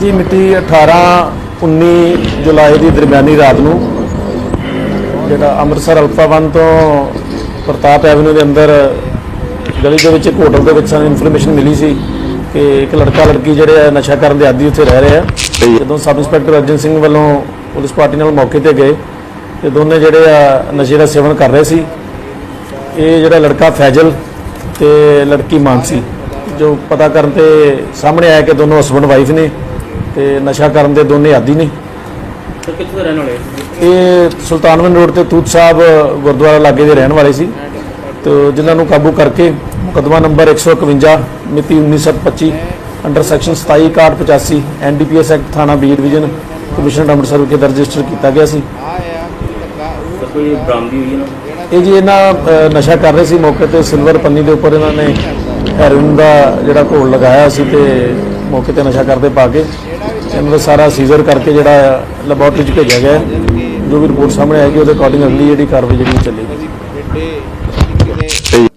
ਜੀ ਮਿਤੀ 18 19 ਜੁਲਾਈ ਦੀ ਦਰਮਿਆਨੀ ਰਾਤ ਨੂੰ ਜਿਹੜਾ ਅੰਮ੍ਰਿਤਸਰ ਅਲਫਾ ਤੋਂ ਪ੍ਰਤਾਪ ਐਵਨਿਊ ਦੇ ਅੰਦਰ ਗਲੀ ਦੇ ਵਿੱਚ ਇੱਕ ਹੋਟਲ ਦੇ ਵਿੱਚ ਸਾਨੂੰ ਇਨਫੋਰਮੇਸ਼ਨ ਮਿਲੀ ਸੀ ਕਿ ਇੱਕ ਲੜਕਾ ਲੜਕੀ ਜਿਹੜੇ ਆ ਨਸ਼ਾ ਕਰਨ ਦੇ ਆਦੀ ਉੱਥੇ ਰਹਿ ਰਹੇ ਆ। ਜਦੋਂ ਸਬ ਇੰਸਪੈਕਟਰ ਅਰਜਨ ਸਿੰਘ ਵੱਲੋਂ ਪੁਲਿਸ ਪਾਰਟੀ ਨਾਲ ਮੌਕੇ ਤੇ ਗਏ ਤੇ ਦੋਨੇ ਜਿਹੜੇ ਆ ਨਸ਼ੇ ਦਾ ਸੇਵਨ ਕਰ ਰਹੇ ਸੀ। ਇਹ ਜਿਹੜਾ ਲੜਕਾ ਫੈਜ਼ਲ ਤੇ ਲੜਕੀ ਮਾਨਸੀ। ਜੋ ਪਤਾ ਕਰਨ ਤੇ ਸਾਹਮਣੇ ਆਇਆ ਕਿ ਦੋਨੋਂ ਹਸਬੰਡ ਵਾਈਫ ਨੇ ਤੇ ਨਸ਼ਾ ਕਰਨ ਦੇ ਦੋਨੇ ਆਦੀ ਨੇ। ਸਰ ਕਿੱਥੋਂ ਦੇ ਰਹਿਣ ਵਾਲੇ ਇਹ ਸੁਲਤਾਨਵਿੰਦ ਰੋਡ ਤੇ ਤੂਤ ਸਾਹਿਬ ਗੁਰਦੁਆਰਾ ਲਾਗੇ ਦੇ ਰਹਿਣ ਵਾਲੇ ਸੀ। ਤੇ ਜਿਨ੍ਹਾਂ ਨੂੰ ਕਾਬੂ ਕਰਕੇ ਮੁਕੱਦਮਾ ਨੰਬਰ 151 ਮਿਤੀ 1925 ਅੰਡਰ ਸੈਕਸ਼ਨ 2785 ਐਨਡੀਪੀਐਸ ਐਕਟ ਥਾਣਾ ਬੀ ਡਿਵੀਜ਼ਨ ਕਮਿਸ਼ਨਰ ਅੰਮ੍ਰਿਤਸਰ ਵਿਖੇ ਦਰਜ ਰਜਿਸਟਰ ਕੀਤਾ ਗਿਆ ਸੀ। ਕੋਈ ਬਰਾਮਦੀ ਹੋਈ ਨਾ? ਇਹ ਜੀ ਇਹਨਾਂ ਨਸ਼ਾ ਕਰ ਰਹੇ ਸੀ ਮੌਕੇ ਤੇ ਸਿਲਵਰ ਪੰਨੀ ਦੇ ਉੱਪਰ ਇਹਨਾਂ ਨੇ ਹੈਰੋਇਨ ਦਾ ਜਿਹੜਾ ਘੋਲ ਲਗਾਇਆ ਸੀ ਤੇ ਮੌਕੇ ਤੇ ਨਸ਼ਾ ਕਰਦੇ ਪਾ ਕੇ, ਇਹਨਾਂ ਦਾ ਸਾਰਾ ਸੀਜ਼ਰ ਕਰਕੇ ਜਿਹੜਾ ਲੈਬੋਰਟਰੀ 'ਚ ਭੇਜਿਆ ਗਿਆ ਜੋ ਵੀ ਰਿਪੋਰਟ ਸਾਹਮਣੇ ਆਏਗੀ, ਉਹਦੇ ਅਕੋਰਡਿੰਗ ਅਗਲੀ ਜਿਹੜੀ ਕਾਰਵਾਈ ਜਿਹੜੀ ਚੱਲੇਗੀ। ਬੇਟੇ ਕਿਤੇ